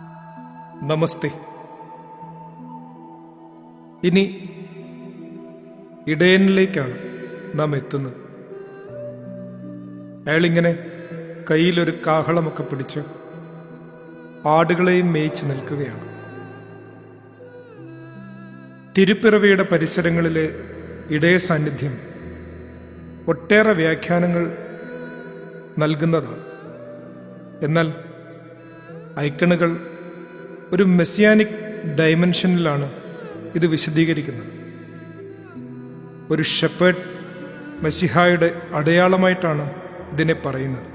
നമസ്തേ. ഇനി ഇടയനിലേക്കാണ് നാം എത്തുന്നത്. അയാളിങ്ങനെ കയ്യിലൊരു കാഹളമൊക്കെ പിടിച്ച് ആടുകളെയും മേയിച്ച് നിൽക്കുകയാണ്. തിരുപ്പിറവിയുടെ പരിസരങ്ങളിലെ ഇടയ സാന്നിധ്യം ഒട്ടേറെ വ്യാഖ്യാനങ്ങൾ നൽകുന്നതാണ്. എന്നാൽ ഐക്കണുകൾ ഒരു മെസ്സിയാനിക് ഡയമെൻഷനിലാണ് ഇത് വിശദീകരിക്കുന്നത്. ഒരു ഷെപ്പേർഡ് മെസ്സിഹായുടെ അടയാളമായിട്ടാണ് ഇതിനെ പറയുന്നത്.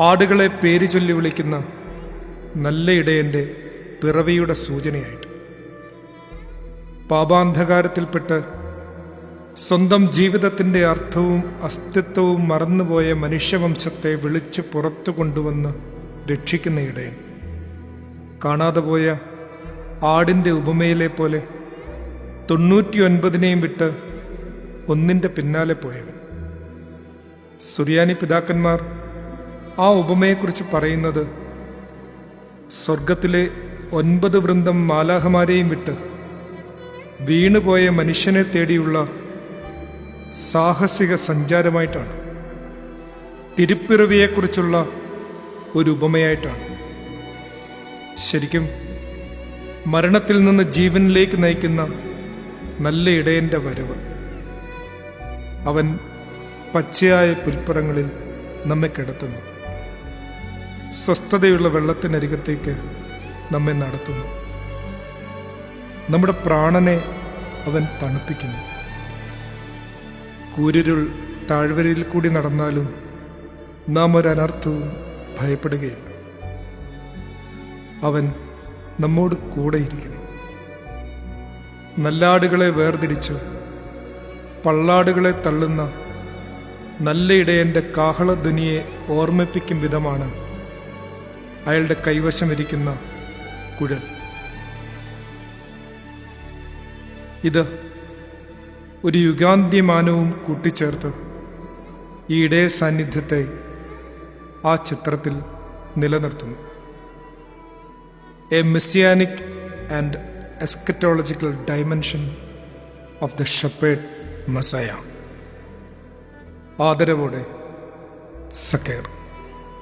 ആടുകളെ പേര് ചൊല്ലി വിളിക്കുന്ന നല്ല ഇടയന്റെ പിറവിയുടെ സൂചനയായിട്ട്. പാപാന്ധകാരത്തിൽപ്പെട്ട് സ്വന്തം ജീവിതത്തിന്റെ അർത്ഥവും അസ്തിത്വവും മറന്നുപോയ മനുഷ്യവംശത്തെ വിളിച്ച് പുറത്തു കൊണ്ടുവന്ന് രക്ഷിക്കുന്ന ഇടയൻ കാണാതെ പോയ ആടിന്റെ ഉപമയിലെ പോലെ തൊണ്ണൂറ്റിയൊൻപതിനെയും വിട്ട് ഒന്നിന്റെ പിന്നാലെ പോയവൻ. സുറിയാനി പിതാക്കന്മാർ ആ ഉപമയെക്കുറിച്ച് പറയുന്നത് സ്വർഗത്തിലെ ഒൻപത് വൃന്ദം മാലാഹമാരെയും വിട്ട് വീണുപോയ മനുഷ്യനെ തേടിയുള്ള സാഹസിക സഞ്ചാരമായിട്ടാണ്. തിരുപ്പിറവിയെക്കുറിച്ചുള്ള ഒരു ഉപമയായിട്ടാണ്. ശരിക്കും മരണത്തിൽ നിന്ന് ജീവനിലേക്ക് നയിക്കുന്ന നല്ല ഇടയന്റെ വരവ്. അവൻ പച്ചയായ പുൽപ്പുറങ്ങളിൽ നമ്മെ കിടത്തുന്നു. സ്വസ്ഥതയുള്ള വെള്ളത്തിനരികത്തേക്ക് നമ്മെ നടത്തുന്നു. നമ്മുടെ പ്രാണനെ അവൻ തണുപ്പിക്കുന്നു. കൂരിരുൾ താഴ്വരയിൽ കൂടി നടന്നാലും നാം ഒരനർത്ഥവും ഭയപ്പെടുകയില്ല. അവൻ നമ്മോട് കൂടെയിരിക്കുന്നു നല്ലാടുകളെ വേർതിരിച്ച് പള്ളാടുകളെ തള്ളുന്ന നല്ല ഇടയന്റെ കാഹളധ്വനിയെ ഓർമ്മിപ്പിക്കും വിധമാണ് അയാളുടെ കൈവശമിരിക്കുന്ന കുഴൽ. ഇത് ഒരു യുഗാന്ത്യമാനവും കൂട്ടിച്ചേർത്ത് ഈ ഇടയ സാന്നിധ്യത്തെ ആ ചിത്രത്തിൽ നിലനിർത്തുന്നു. A messianic and eschatological dimension of the shepherd messiah ആദരവോടെ സക്കേർ.